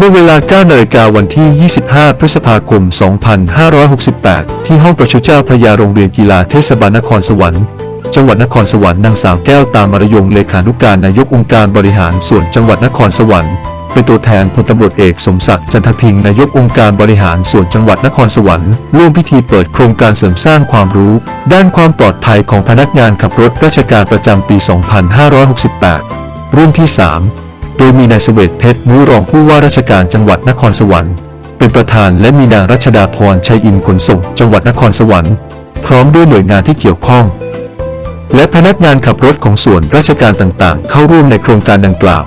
เมื่อเวลา9นาฬิกาวันที่ 25 พฤษภาคม 2568 ที่ห้องประชุมเจ้าพระยาโรงเรียนกีฬาเทศบาลนครสวรรค์ จังหวัดนครสวรรค์นางสาวแก้วตามอรยงเลขานุการนายกองค์การบริหารส่วนจังหวัดนครสวรรค์ เป็นตัวแทนพลตำรวจเอกสมศักดิ์จันทพิงนายกองค์การบริหารส่วนจังหวัดนครสวรรค์ร่วมพิธีเปิดโครงการเสริมสร้างความรู้ ด้านความปลอดภัยของพนักงานขับรถราชการประจำปี 2568 รุ่นที่ 3 โดยมีนายเสวตเพชรมุรองผู้ว่าราชการจังหวัดนครสวรรค์ เป็นประธานและมีนางรัชดาพรชัยอินขนส่งจังหวัดนครสวรรค์ พร้อมด้วยหน่วยงานที่เกี่ยวข้อง และพนักงานขับรถของส่วนราชการต่างๆ เข้าร่วมในโครงการดังกล่าว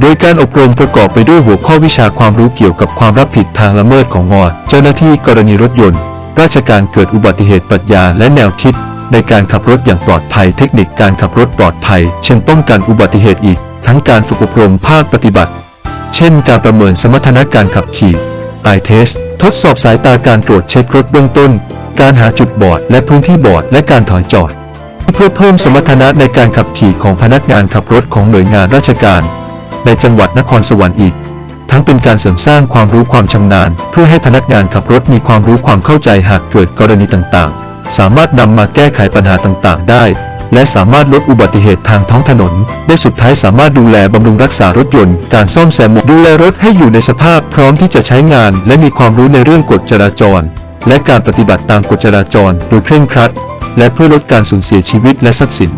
โดยการอบรมประกอบไปด้วยหัวข้อวิชาความรู้เกี่ยวกับความรับผิดทางละเมิดของงอเจ้าหน้าที่กรณีรถยนต์ ราชการเกิดอุบัติเหตุปรัชญาและแนวคิดในการขับรถอย่างปลอดภัยเทคนิคการขับรถปลอดภัย เช่นป้องกันอุบัติเหตุอีกทั้งการฝึกอบรมภาคปฏิบัติ เช่นการประเมินสมรรถนะการขับขี่ eye test ทดสอบสายตาการตรวจเช็ครถเบื้องต้น การหาจุดบอดและพื้นที่บอดและการถอยจอด เพื่อเพิ่มสมรรถนะในการขับขี่ของพนักงานขับรถของหน่วยงานราชการ ในจังหวัดนครสวรรค์อีก ทั้งเป็นการเสริมสร้างความรู้ความชำนาญ เพื่อให้พนักงานขับรถมีความรู้ความเข้าใจหากเกิดกรณีต่างๆ สามารถนำมาแก้ไขปัญหาต่างๆ ได้ และสามารถลดอุบัติเหตุทางท้องถนน ได้สุดท้ายสามารถดูแลบำรุงรักษารถยนต์ การซ่อมแซมดูแลรถให้อยู่ในสภาพพร้อมที่จะใช้งาน และมีความรู้ในเรื่องกฎจราจร และการปฏิบัติตามกฎจราจรโดยเคร่งครัด และเพื่อลดการสูญเสียชีวิตและทรัพย์สิน